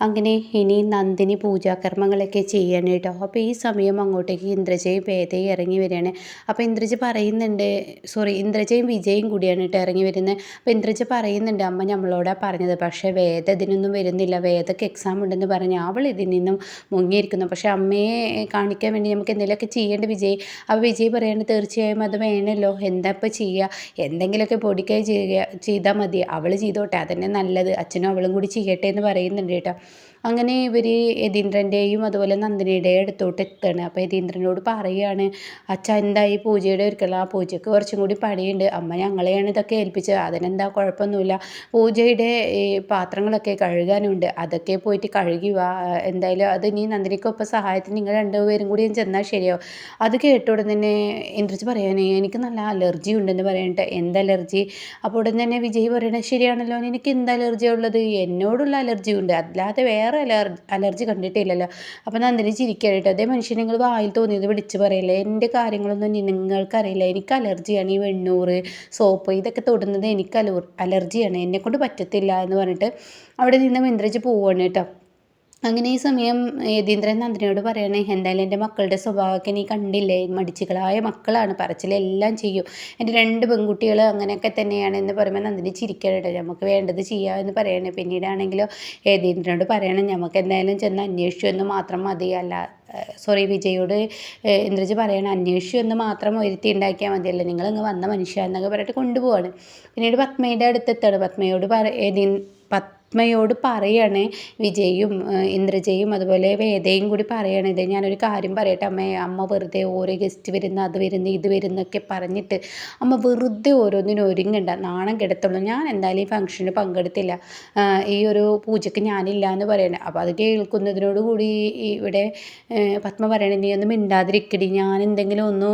അങ്ങനെ ഇനി നന്ദിനി പൂജാകർമ്മങ്ങളൊക്കെ ചെയ്യണം കേട്ടോ. അപ്പോൾ ഈ സമയം അങ്ങോട്ടേക്ക് ഇന്ദ്രജയും വേദയും ഇറങ്ങി വരികയാണ്. അപ്പോൾ ഇന്ദ്രജ പറയുന്നുണ്ട് സോറി ഇന്ദ്രജയും വിജയും കൂടിയാണ് കേട്ടോ ഇറങ്ങി വരുന്നത്. അപ്പോൾ ഇന്ദ്രജ പറയുന്നുണ്ട് അമ്മ നമ്മളോടാണ് പറഞ്ഞത്. പക്ഷേ വേദ ഇതിനൊന്നും വരുന്നില്ല. വേദക്ക് എക്സാം ഉണ്ടെന്ന് പറഞ്ഞ് അവൾ ഇതിൽ നിന്നും മുങ്ങിയിരിക്കുന്നു. പക്ഷേ അമ്മയെ കാണിക്കാൻ വേണ്ടി നമുക്ക് എന്തെങ്കിലുമൊക്കെ ചെയ്യേണ്ട വിജയ്. അപ്പോൾ വിജയ് പറയുന്നത് തീർച്ചയായും അത് വേണമല്ലോ. എന്താ ഇപ്പോൾ ചെയ്യുക? എന്തെങ്കിലുമൊക്കെ പൊടിക്കായി ചെയ്യുക ചെയ്താൽ മതി. അവൾ ചെയ്തോട്ടെ. അതന്നെ നല്ലത്. അച്ഛനും അവളും കൂടി ചെയ്യട്ടെ എന്ന് പറയുന്നുണ്ട് കേട്ടോ. അങ്ങനെ ഇവർ യതീന്ദ്രന്റെയും അതുപോലെ നന്ദിനിയുടെയും അടുത്തോട്ട് എത്തുകയാണ്. അപ്പോൾ യതീന്ദ്രനോട് പറയുകയാണ് അച്ഛ എന്തായി പൂജയുടെ ഒരുക്കല ആ പൂജയ്ക്ക് കുറച്ചും കൂടി പണിയുണ്ട്. അമ്മ ഞങ്ങളെയാണ് ഇതൊക്കെ ഏൽപ്പിച്ചത്. അതിനെന്താ കുഴപ്പമൊന്നുമില്ല. പൂജയുടെ ഈ പാത്രങ്ങളൊക്കെ കഴുകാനുണ്ട്. അതൊക്കെ പോയിട്ട് കഴുകി വാ. എന്തായാലും അത് ഇനി നന്ദിനിക്കൊപ്പം സഹായത്തിന് നിങ്ങൾ രണ്ടുപേരും കൂടി ചെന്നാൽ ശരിയാവും. അത് കേട്ട ഉടൻ തന്നെ ഇന്ദ്രജ് പറയാനേ എനിക്ക് നല്ല അലർജി ഉണ്ടെന്ന് പറയട്ടെ. എന്ത് അലർജി? അപ്പോൾ ഉടൻ തന്നെ വിജയ് പറയണത് ശരിയാണല്ലോ. എനിക്ക് എന്ത് അലർജി ഉള്ളത്? എന്നോടുള്ള അലർജി ഉണ്ട് അല്ലാതെ വേറെ അലർ അലർജി കണ്ടിട്ടില്ലല്ലോ. അപ്പോൾ നന്ദിനി ചിരിക്കുകയാണ് കേട്ടോ. അതേ മനുഷ്യൻ നിങ്ങൾ വായിൽ തോന്നിയത് വിളിച്ച് പറയില്ല. എന്റെ കാര്യങ്ങളൊന്നും നിങ്ങൾക്കറിയില്ല. എനിക്ക് അലർജിയാണ് ഈ വെണ്ണൂറ് സോപ്പ് ഇതൊക്കെ തൊടുന്നത് എനിക്ക് അലർ അലർജിയാണ്. എന്നെക്കൊണ്ട് പറ്റത്തില്ല എന്ന് പറഞ്ഞിട്ട് അവിടെ നിന്ന് ഇന്ദ്രജ് പോവാണ് കേട്ടോ. അങ്ങനെ ഈ സമയം യതീന്ദ്രൻ നന്ദിനിയോട് പറയണേ എന്തായാലും എന്റെ മക്കളുടെ സ്വഭാവമൊക്കെ നീ കണ്ടില്ലേ? മടിച്ചുകളായ മക്കളാണ് പറച്ചിലെല്ലാം ചെയ്യും. എന്റെ രണ്ട് പെൺകുട്ടികൾ അങ്ങനെയൊക്കെ തന്നെയാണ് എന്ന് പറയുമ്പോൾ നന്ദിനി ചിരിക്കട്ടെ നമുക്ക് വേണ്ടത് ചെയ്യാമെന്ന് പറയണേ. പിന്നീടാണെങ്കിലോ യതീന്ദ്രനോട് പറയണേ നമുക്ക് എന്തായാലും ചെന്ന് അന്വേഷിച്ചു എന്ന് മാത്രം മതി. അല്ല സോറി വിജയോട് ഇന്ദ്രജ് പറയണം അന്വേഷിച്ചു എന്ന് മാത്രം ഒരുത്തി ഉണ്ടാക്കിയാൽ മതിയല്ല. നിങ്ങൾ ഇങ്ങ് വന്ന മനുഷ്യ എന്നൊക്കെ പറഞ്ഞിട്ട് കൊണ്ടുപോവാണ്. പിന്നീട് പത്മയുടെ അടുത്തെത്താണ്. പത്മയോട് പറ പത്ത് പത്മയോട് പറയണേ വിജയും ഇന്ദ്രജയും അതുപോലെ വേദയും കൂടി പറയണേ. ഇത് ഞാനൊരു കാര്യം പറയട്ടെ അമ്മേ. അമ്മ വെറുതെ ഓരോ ഗസ്റ്റ് വരുന്ന അത് വരുന്ന ഇത് വരുന്നൊക്കെ പറഞ്ഞിട്ട് അമ്മ വെറുതെ ഓരോന്നിനും ഒരുങ്ങണ്ട. നാണം കിടത്തുള്ളൂ ഞാൻ എന്തായാലും ഈ ഫംഗ്ഷന് പങ്കെടുത്തില്ല. ഈ ഒരു പൂജയ്ക്ക് ഞാനില്ല എന്ന് പറയണേ. അപ്പോൾ അത് കേൾക്കുന്നതിനോട് കൂടി ഇവിടെ പത്മ പറയണേ നീ ഒന്നും മിണ്ടാതിരിക്കടി. ഞാൻ എന്തെങ്കിലും ഒന്ന്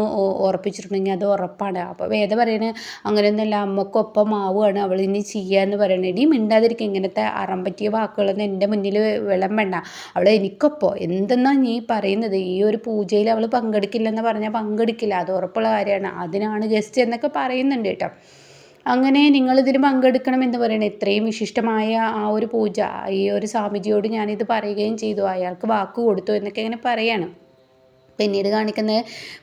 ഉറപ്പിച്ചിട്ടുണ്ടെങ്കിൽ അത് ഉറപ്പാണ്. അപ്പോൾ വേദ പറയണേ അങ്ങനെയൊന്നുമല്ല. അമ്മക്കൊപ്പം ആവുകയാണ്. അവൾ ഇനി ചെയ്യാന്ന് പറയണേ. നീ മിണ്ടാതിരിക്കുക ഇങ്ങനത്തെ അറം പറ്റിയ വാക്കുകളൊന്നും എന്റെ മുന്നിൽ വിളമ്പണ്ട അവൾ എനിക്കൊപ്പോൾ എന്തെന്നാ നീ പറയുന്നത്? ഈ ഒരു പൂജയിൽ അവൾ പങ്കെടുക്കില്ലെന്ന് പറഞ്ഞാൽ പങ്കെടുക്കില്ല. അത് ഉറപ്പുള്ള കാര്യമാണ്. അതിനാണ് ഗസ്റ്റ് എന്നൊക്കെ പറയുന്നുണ്ട് കേട്ടോ. അങ്ങനെ നിങ്ങളിതിൽ പങ്കെടുക്കണം എന്ന് പറയണം. ഇത്രയും വിശിഷ്ടമായ ആ ഒരു പൂജ ഈ ഒരു സ്വാമിജിയോട് ഞാനിത് പറയുകയും ചെയ്തു. അയാൾക്ക് വാക്ക് കൊടുത്തു എന്നൊക്കെ ഇങ്ങനെ പറയാണ്. പിന്നീട് കാണിക്കുന്നത്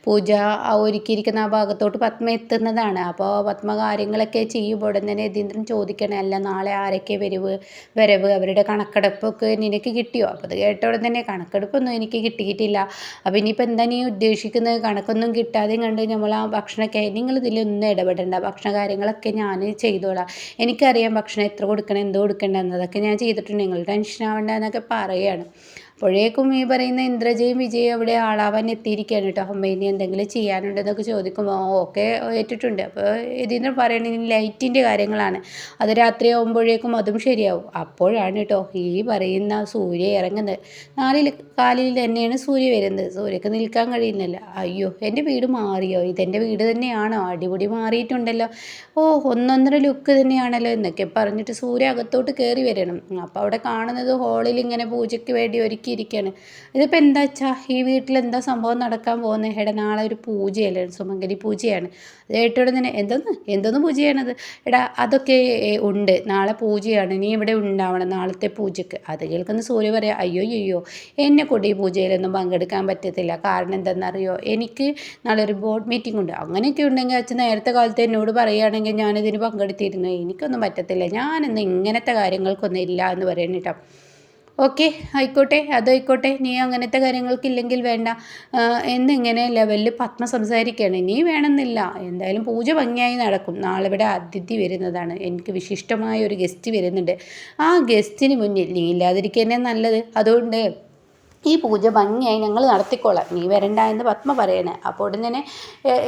പൂജ ആ ഒരുക്കിയിരിക്കുന്ന ആ ഭാഗത്തോട്ട് പത്മ എത്തുന്നതാണ്. അപ്പോൾ പത്മ കാര്യങ്ങളൊക്കെ ചെയ്യുമ്പോൾ ഉടൻ തന്നെ യതീന്ദ്രൻ ചോദിക്കണേ അല്ല നാളെ ആരൊക്കെ വരവ് വരവ്? അവരുടെ കണക്കെടുപ്പൊക്കെ നിനക്ക് കിട്ടിയോ? അപ്പോൾ അത് കേട്ട ഉടൻ തന്നെ കണക്കെടുപ്പൊന്നും എനിക്ക് കിട്ടിയിട്ടില്ല. അപ്പോൾ ഇനിയിപ്പോൾ എന്താ നീ ഉദ്ദേശിക്കുന്നത്? കണക്കൊന്നും കിട്ടാതെ കണ്ട് നമ്മൾ ആ ഭക്ഷണമൊക്കെ നിങ്ങൾ ഇതിലൊന്നും ഇടപെടേണ്ട. ഭക്ഷണ കാര്യങ്ങളൊക്കെ ഞാൻ ചെയ്തോളാം. എനിക്കറിയാം ഭക്ഷണം എത്ര കൊടുക്കണം എന്തോ എന്നതൊക്കെ ഞാൻ ചെയ്തിട്ടുണ്ട്. നിങ്ങൾ ടെൻഷൻ ആവേണ്ട എന്നൊക്കെ പറയുകയാണ് അപ്പോഴേക്കും ഈ പറയുന്ന ഇന്ദ്രജയും വിജയും അവിടെ ആളാവാൻ എത്തിയിരിക്കുകയാണ് കേട്ടോ. അമ്മ ഇനി എന്തെങ്കിലും ചെയ്യാനുണ്ടെന്നൊക്കെ ചോദിക്കുമ്പോൾ ഓക്കെ ഏറ്റിട്ടുണ്ട്. അപ്പോൾ ഇതിന് പറയണത് ലൈറ്റിന്റെ കാര്യങ്ങളാണ്. അത് രാത്രി ആകുമ്പോഴേക്കും അതും ശരിയാവും. അപ്പോഴാണ് കേട്ടോ ഈ പറയുന്ന സൂര്യ ഇറങ്ങുന്നത്. നാലിൽ കാലിൽ തന്നെയാണ് സൂര്യ വരുന്നത്. സൂര്യക്ക് നിൽക്കാൻ കഴിയുന്നില്ല. അയ്യോ എന്റെ വീട് മാറിയോ? ഇതെന്റെ വീട് തന്നെയാണോ? അടിപൊളി മാറിയിട്ടുണ്ടല്ലോ. ഓ ഒന്നൊന്നര ലുക്ക് തന്നെയാണല്ലോ എന്നൊക്കെ പറഞ്ഞിട്ട് സൂര്യ അകത്തോട്ട് കയറി വരണം. അപ്പോൾ അവിടെ കാണുന്നത് ഹോളിൽ ഇങ്ങനെ പൂജയ്ക്ക് വേണ്ടി ഒരുക്കി നോക്കിയിരിക്കുകയാണ് ഇതിപ്പോൾ എന്താ വെച്ചാൽ ഈ വീട്ടിൽ എന്താ സംഭവം നടക്കാൻ പോകുന്നത് എടാ നാളെ ഒരു പൂജയല്ലേ? സുമംഗലി പൂജയാണ്. അത് കേട്ടോടെ തന്നെ എന്തെന്ന്? എന്തെന്ന് പൂജയാണത്? എടാ അതൊക്കെ ഉണ്ട്. നാളെ പൂജയാണ്. നീ ഇവിടെ ഉണ്ടാവണം. നാളത്തെ പൂജയ്ക്ക് അത് കേൾക്കുന്ന സൂര്യ പറയാം അയ്യോ അയ്യോ എന്നെ കൊണ്ട് ഈ പൂജയിലൊന്നും പങ്കെടുക്കാൻ പറ്റത്തില്ല. കാരണം എന്താണെന്നറിയോ എനിക്ക് നാളെ ഒരു ബോർഡ് മീറ്റിംഗ് ഉണ്ട്. അങ്ങനെയൊക്കെ ഉണ്ടെങ്കിൽ അച്ഛൻ നേരത്തെ കാലത്ത് എന്നോട് പറയുകയാണെങ്കിൽ ഞാനിതിന് പങ്കെടുത്തിരുന്നു. എനിക്കൊന്നും പറ്റത്തില്ല. ഞാനിന്ന് ഇങ്ങനത്തെ കാര്യങ്ങൾക്കൊന്നും ഇല്ല എന്ന് പറയുന്നത് ഓക്കെ ആയിക്കോട്ടെ അതായിക്കോട്ടെ. നീ അങ്ങനത്തെ കാര്യങ്ങൾക്കില്ലെങ്കിൽ വേണ്ട. എന്നിങ്ങനെ ലെവലിൽ പത്മ സംസാരിക്കുകയാണ് നീ വേണമെന്നില്ല. എന്തായാലും പൂജ ഭംഗിയായി നടക്കും. നാളെ ഇവിടെ അതിഥി വരുന്നതാണ്. എനിക്ക് വിശിഷ്ടമായ ഒരു ഗസ്റ്റ് വരുന്നുണ്ട്. ആ ഗസ്റ്റിന് മുന്നിൽ നീ ഇല്ലാതിരിക്കുന്നേ നല്ലത്. അതുകൊണ്ട് ഈ പൂജ ഭംഗിയായി ഞങ്ങൾ നടത്തിക്കോളാം. നീ വരണ്ട എന്ന് പത്മ പറയണേ. അപ്പോൾ ഉടൻ തന്നെ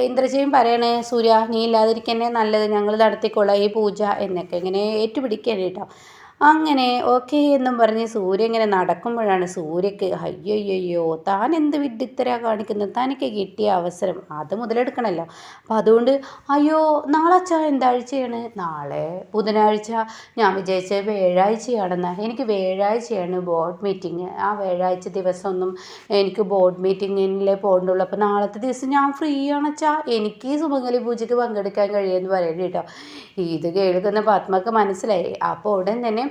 ഇന്ദ്രജയും പറയണേ സൂര്യ നീ ഇല്ലാതിരിക്കന്നെ നല്ലത്. ഞങ്ങൾ നടത്തിക്കോളാം ഈ പൂജ. എന്നൊക്കെ ഇങ്ങനെ ഏറ്റുപിടിക്കാൻ കേട്ടോ. അങ്ങനെ ഓക്കെ എന്നും പറഞ്ഞ് സൂര്യ ഇങ്ങനെ നടക്കുമ്പോഴാണ് സൂര്യക്ക് അയ്യോയ്യോ താൻ എന്ത് വിഡ്ഢിത്തരാ കാണിക്കുന്നത്? തനിക്ക് കിട്ടിയ അവസരം അത് മുതലെടുക്കണമല്ലോ അപ്പം അതുകൊണ്ട് അയ്യോ നാളെ അച്ഛാ എന്താഴ്ചയാണ് നാളെ ബുധനാഴ്ച. ഞാൻ വിചാരിച്ചത് വ്യാഴാഴ്ചയാണെന്ന്. എനിക്ക് വ്യാഴാഴ്ചയാണ് ബോർഡ് മീറ്റിംഗ് ആ വ്യാഴാഴ്ച ദിവസമൊന്നും എനിക്ക് ബോർഡ് മീറ്റിങ്ങിലേ പോകേണ്ടുള്ളൂ. അപ്പോൾ നാളത്തെ ദിവസം ഞാൻ ഫ്രീ ആണച്ചാ എനിക്ക് സുമംഗലി പൂജയ്ക്ക് പങ്കെടുക്കാൻ കഴിയുമെന്ന് പറയുന്നത് കേട്ടോ. ഇത് കേൾക്കുന്ന പത്മക്ക് മനസ്സിലായി. അപ്പോൾ ഉടൻ തന്നെ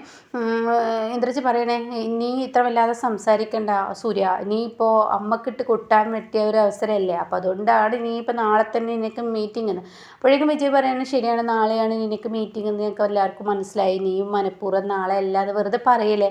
ഇന്ദ്രജി പറയണേ നീ ഇത്ര വല്ലാതെ സംസാരിക്കണ്ട സൂര്യ. നീ ഇപ്പോൾ അമ്മക്കിട്ട് കൊട്ടാൻ പറ്റിയ ഒരു അവസരമല്ലേ അപ്പോൾ അതുകൊണ്ടാണ് നീ ഇപ്പോൾ നാളെ തന്നെ നിനക്ക് മീറ്റിംഗ് എന്ന് അപ്പോഴേക്കും വിജയ് പറയുന്നത് ശരിയാണ് നാളെയാണ് നിനക്ക് മീറ്റിംഗ് എന്ന് ഞങ്ങൾക്ക് എല്ലാവർക്കും മനസ്സിലായി. നീയും മനഃപൂർവം നാളെ അല്ലാതെ വെറുതെ പറയല്ലേ?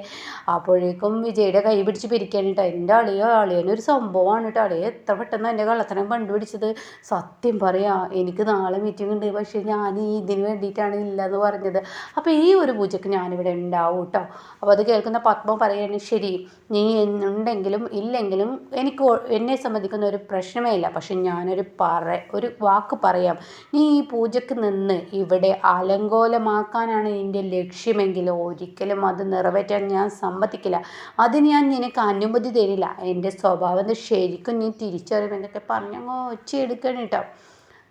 അപ്പോഴേക്കും വിജയുടെ കൈ പിടിച്ച് പിരിക്കാൻ കേട്ടോ. എന്റെ അളിയോ അളിയനൊരു സംഭവമാണ് കേട്ടോ. അളിയ എത്ര പെട്ടെന്ന് എന്റെ കള്ളത്തനം കണ്ടുപിടിച്ചത്? സത്യം പറയാം എനിക്ക് നാളെ മീറ്റിംഗ് ഉണ്ട്. പക്ഷേ ഞാൻ ഇതിന് വേണ്ടിയിട്ടാണ് ഇല്ലയെന്ന് പറഞ്ഞത്. അപ്പോൾ ഈ ഒരു പൂജയ്ക്ക് ഞാനിവിടെ ഉണ്ടാവും കേട്ടോ അപ്പോൾ അത് കേൾക്കുന്ന പത്മ പറയുകയാണ് ശരി നീ ഉണ്ടെങ്കിലും ഇല്ലെങ്കിലും എനിക്ക് എന്നെ സംബന്ധിക്കുന്ന ഒരു പ്രശ്നമേ ഇല്ല. പക്ഷെ ഞാനൊരു പറ ഒരു വാക്ക് പറയാം. നീ ഈ പൂജയ്ക്ക് നിന്ന് ഇവിടെ അലങ്കോലമാക്കാനാണ് നിന്റെ ലക്ഷ്യമെങ്കിൽ ഒരിക്കലും അത് നിറവേറ്റാൻ ഞാൻ സമ്മതിക്കില്ല. അതിന് ഞാൻ നിനക്ക് അനുമതി തരില്ല. എന്റെ സ്വഭാവം ശരിക്കും നീ തിരിച്ചറിയുമെന്നൊക്കെ പറഞ്ഞങ്ങോ ഒച്ചയെടുക്കണം കേട്ടോ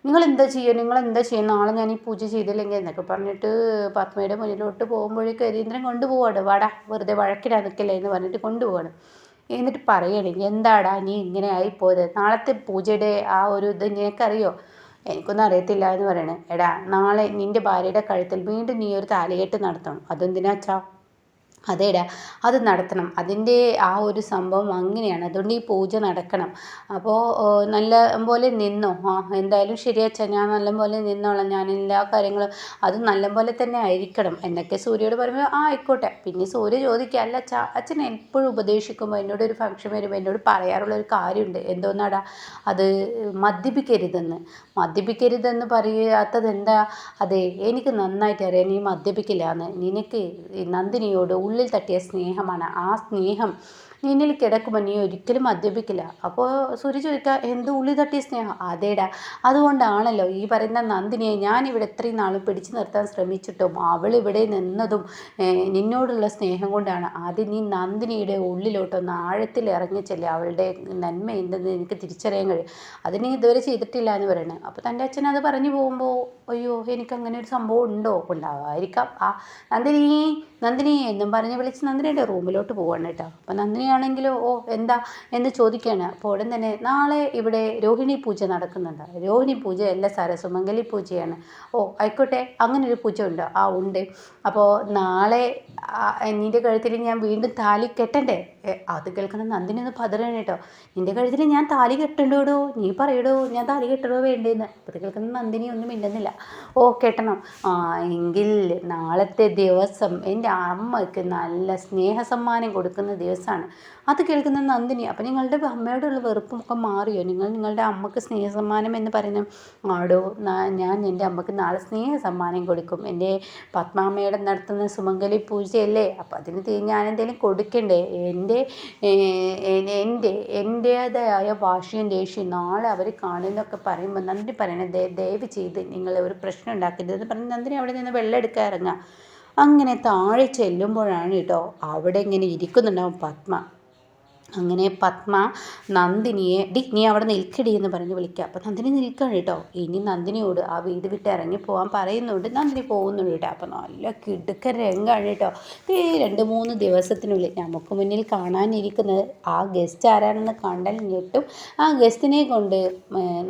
നിങ്ങൾ എന്താ ചെയ്യുക? നിങ്ങൾ എന്താ ചെയ്യുക? നാളെ ഞാൻ ഈ പൂജ ചെയ്തില്ലെങ്കിൽ എന്നൊക്കെ പറഞ്ഞിട്ട് പത്മയുടെ മുന്നിലോട്ട് പോകുമ്പോഴേക്ക് രവീന്ദ്രൻ കൊണ്ടുപോവാണ്. വാടാ വെറുതെ വഴക്കിടാൻ നിൽക്കില്ല എന്ന് പറഞ്ഞിട്ട് കൊണ്ടുപോവാണ്. എന്നിട്ട് പറയണേ എന്താടാ നീ ഇങ്ങനെ ആയിപ്പോയത്? നാളത്തെ പൂജയുടെ ആ ഒരു ഇത് നിനക്കറിയോ? എനിക്കൊന്നും അറിയത്തില്ല എന്ന് പറയണേ. എടാ നാളെ നിന്റെ ഭാര്യയുടെ കഴുത്തിൽ വീണ്ടും നീ ഒരു താലികെട്ട് നടത്തണം. അതെന്തിനാച്ചാ അതേടാ. അത് നടത്തണം. അതിന്റെ ആ ഒരു സംഭവം അങ്ങനെയാണ്. അതുകൊണ്ട് ഈ പൂജ നടക്കണം. അപ്പോൾ നല്ല പോലെ നിന്നോ? ആ എന്തായാലും ശരിയച്ച ഞാൻ നല്ല പോലെ നിന്നോളാം. ഞാൻ എല്ലാ കാര്യങ്ങളും അത് നല്ല പോലെ തന്നെ ആയിരിക്കണം. എന്നൊക്കെ സൂര്യയോട് പറയുമ്പോൾ ആ ആയിക്കോട്ടെ. പിന്നെ സൂര്യ ചോദിക്കുക അല്ല അച്ഛ അച്ഛൻ എപ്പോഴും ഉപദേശിക്കുമ്പോൾ എന്നോട് ഒരു ഫംഗ്ഷൻ വരുമ്പോൾ എന്നോട് പറയാറുള്ള ഒരു കാര്യമുണ്ട്. എന്തോന്നാടാ? അത് മദ്യപിക്കരുതെന്ന്. മദ്യപിക്കരുതെന്ന് പറയാത്തത് എന്താ? അതെ എനിക്ക് നന്നായിട്ട് അറിയാം. നീ മദ്യപിക്കില്ല എന്ന് നിനക്ക് നന്ദിനിയോട് ഉള്ളിൽ തട്ടിയ സ്നേഹമാണ് ആ സ്നേഹം നിന്നിൽ കിടക്കുമ്പോൾ നീ ഒരിക്കലും മദ്യപിക്കില്ല. അപ്പോൾ സൂര്യ ചോദിക്കുക എന്ത് ഉള്ളി തട്ടിയ സ്നേഹം? അതേടാ അതുകൊണ്ടാണല്ലോ ഈ പറയുന്ന നന്ദിനിയെ ഞാൻ ഇവിടെ ഇത്രയും നാളും പിടിച്ചു നിർത്താൻ ശ്രമിച്ചിട്ടും അവൾ ഇവിടെ നിന്നതും നിന്നോടുള്ള സ്നേഹം കൊണ്ടാണ്. ആദ്യം നീ നന്ദിനിയുടെ ഉള്ളിലോട്ടൊന്ന് ആഴത്തിൽ ഇറങ്ങി ഇറങ്ങിച്ചല്ലേ അവളുടെ നന്മ എന്തെന്ന് എനിക്ക് തിരിച്ചറിയാൻ കഴിയും. അത് നീ ഇതുവരെ ചെയ്തിട്ടില്ല എന്ന് പറയുന്നത് അപ്പോൾ തന്റെ അച്ഛൻ അത് പറഞ്ഞു പോകുമ്പോൾ അയ്യോ എനിക്ക് അങ്ങനെ ഒരു സംഭവം ഉണ്ടോ? ഉണ്ടാവായിരിക്കാം ആ നന്ദിനി നന്ദിനി എന്നും പറഞ്ഞ് വിളിച്ച് നന്ദിനിയുടെ റൂമിലോട്ട് പോവാണ് കേട്ടോ. അപ്പോൾ നന്ദിനി ആണെങ്കിലോ ഓ എന്താ എന്ന് ചോദിക്കുകയാണ്. അപ്പോൾ ഉടൻ തന്നെ നാളെ ഇവിടെ രോഹിണി പൂജ നടക്കുന്നുണ്ട്. രോഹിണി പൂജ അല്ല സാറേ സുമംഗലി പൂജയാണ്. ഓ ആയിക്കോട്ടെ അങ്ങനെ ഒരു പൂജ ഉണ്ട് ആ ഉണ്ട്. അപ്പോൾ നാളെ നിന്റെ കഴുത്തിൽ ഞാൻ വീണ്ടും താലി കെട്ടണ്ടേ? അത് കേൾക്കണം നന്ദിനി ഒന്ന് പതറണം കേട്ടോ. നിന്റെ കഴുത്തിൽ ഞാൻ താലി കെട്ടണ്ടോടോ? നീ പറയടോ ഞാൻ താലി കെട്ടടോ വേണ്ടേന്ന്. അത് കേൾക്കുന്ന നന്ദിനി ഒന്നും മിണ്ടുന്നില്ല. ഓ കെട്ടണം. ആ എങ്കിൽ നാളത്തെ ദിവസം എന്റെ അമ്മയ്ക്ക് നല്ല സ്നേഹ സമ്മാനം കൊടുക്കുന്ന ദിവസമാണ്. അത് കേൾക്കുന്ന നന്ദിനി. അപ്പം നിങ്ങളുടെ അമ്മയോടുള്ള വെറുപ്പും ഒക്കെ മാറിയോ? നിങ്ങൾ നിങ്ങളുടെ അമ്മയ്ക്ക് സ്നേഹസമ്മാനം എന്ന് പറയുന്ന ആടോ ഞാൻ എന്റെ അമ്മയ്ക്ക് നാളെ സ്നേഹസമ്മാനം കൊടുക്കും. എന്റെ പത്മാമ്മയുടെ നടത്തുന്ന സുമംഗലി പൂജയല്ലേ? അപ്പം അതിന് ഞാൻ എന്തെങ്കിലും കൊടുക്കണ്ടേ? എന്റെ എന്റെ എന്റേതായ ഭാഷയും ദേഷ്യം നാളെ അവർ കാണുന്നൊക്കെ പറയുമ്പോൾ നന്ദി പറയണേ. ദയവ് ചെയ്ത് നിങ്ങൾ ഒരു പ്രശ്നം ഉണ്ടാക്കരുത് എന്ന് പറഞ്ഞ് നന്ദിനി അവിടെ നിന്ന് വെള്ളം എടുക്കാൻ ഇറങ്ങുക. അങ്ങനെ താഴെ ചെല്ലുമ്പോഴാണ് കേട്ടോ അവിടെ ഇങ്ങനെ ഇരിക്കുന്നുണ്ടാവും പത്മ. അങ്ങനെ പത്മ നന്ദിനിയെ ഡി നീ അവിടെ നിൽക്കടി എന്ന് പറഞ്ഞ് വിളിക്കുക അപ്പോൾ നന്ദിനി നിൽക്കണം കേട്ടോ ഇനി നന്ദിനിയോട് ആ വീട് വിട്ട് ഇറങ്ങി പോകാൻ പറയുന്നുണ്ട്. നന്ദിനി പോകുന്നുണ്ട് കേട്ടോ അപ്പോൾ നല്ല കിടുക്ക രംഗമാണ് കേട്ടോ ഈ രണ്ട് മൂന്ന് ദിവസത്തിനുള്ളിൽ നമുക്ക് മുന്നിൽ കാണാനിരിക്കുന്നത് ആ ഗസ്റ്റ് ആരാണെന്ന് കണ്ടാൽ ഞെട്ടും. ആ ഗസ്റ്റിനെ കൊണ്ട്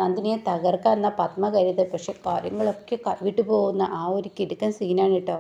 നന്ദിനിയെ തകർക്കാൻ പത്മ കരുത്. പക്ഷെ കാര്യങ്ങളൊക്കെ കൈവിട്ടു പോകുന്ന ആ ഒരു കിടുക്കൻ സീനാണ് കേട്ടോ